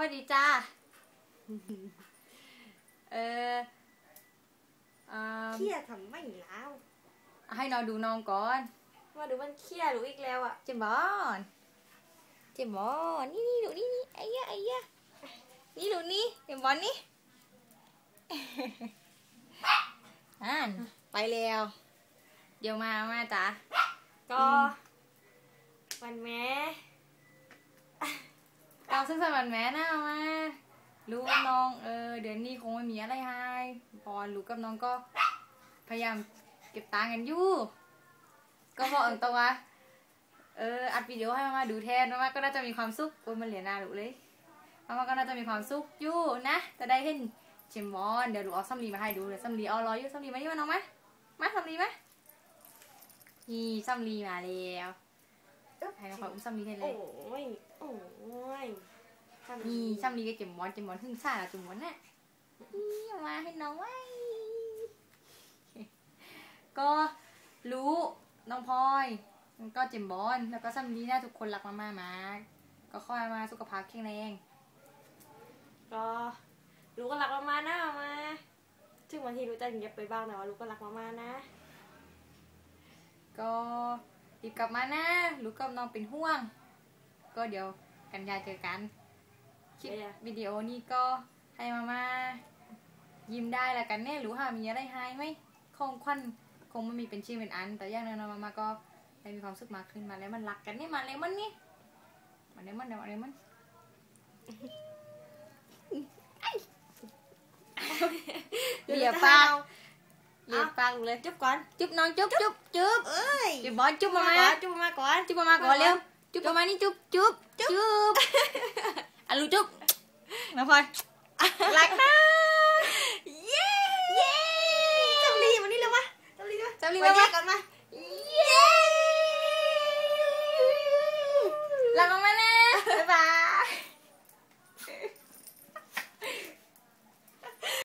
สวัสดีจ้า เอออ่าเครียดทำไม่แล้ว ให้น้องดูน้องก่อน มาดูมันเครียดหรืออีกแล้วอะ เจมบอนเจมบอนนี่นี่ดูนี่นี่ไอ้ยะไอ้ยะนี่ดูนี่เจมบอนนี่อ่านไปแล้ว เดี๋ยวมามาจ้าก็วันแม่เรา ซึ่งสมันแม้นะมารู้กับน้องเออเดือนนี้คงไม่มีอะไรให้พอรู้กับน้องก็พยายามเก็บตังค์กันอยู่ ก็บอกตรงว่าเอออัดวิดีโอให้มามาดูแทนมามาก็น่าจะมีความสุขโอ้ยมันเหลียหน้าดูเลยมามาก็น่าจะมีความสุขอยู่นะจะได้เห็นเชมบอน เดี๋ยวดูเอาซัมลีมาให้ดูเดี๋ยวซัมลีเอารออยู่ซัมลีมานี่มาน้องไหมมาซัมลีไหมนี่ซัมลีมาแล้วให้น้องขออุ้มซัมลีให้เลยโอ้ยโอ้ย ทำนี่ซัมลีก็เจมบอนเจมบอนหึ่งซ่าละจุ่มวันน่ะนี่เอามาให้น้องไว้ก็รู้น้องพลอยแล้วก็เจมบอนแล้วก็ซัมลีน่าทุกคนรักมากๆมากก็ค่อยมาสุขภาพแข็งแรงก็รู้ก็รักมาๆนะมาถึงบางทีรู้จะเงียบไปบ้างแต่ว่ารู้ก็รักมาๆนะ ก็รีบกลับมานะรู้กับน้องเป็นห่วง ก็เดี๋ยวกันยาเจอกัน คลิปวิดีโอนี้ก็ให้มามายิ้มได้ละกันแน่รู้ค่ะมีอะไรให้ไหมคงควันคงไม่มีเป็นชื่อเป็นอัน แต่อย่างนั้นมามาก็ได้มีความสุขมากขึ้นมาแล้วมันรักกันนี่มาเลยมันนี่มาเลยมันเดี๋ยวมาเลยมันเหลียปากเหลียปากเลยจุ๊บก่อนจุ๊บน้องจุ๊บจุ๊บจุ๊บเอ้ยจุ๊บบอลจุ๊บมามาจุ๊บมาก่อนจุ๊บมามาก่อนเร็วจุ๊บมามานี่จุ๊บจุ๊บจุ๊บ อะรู้จุ๊บน้องพลอยรักนะเย้เย้จำลีมานี่เลยมะจำลีมาจำลีมาแยกกันมาเย้รักกันไหมนะบ๊ายบาย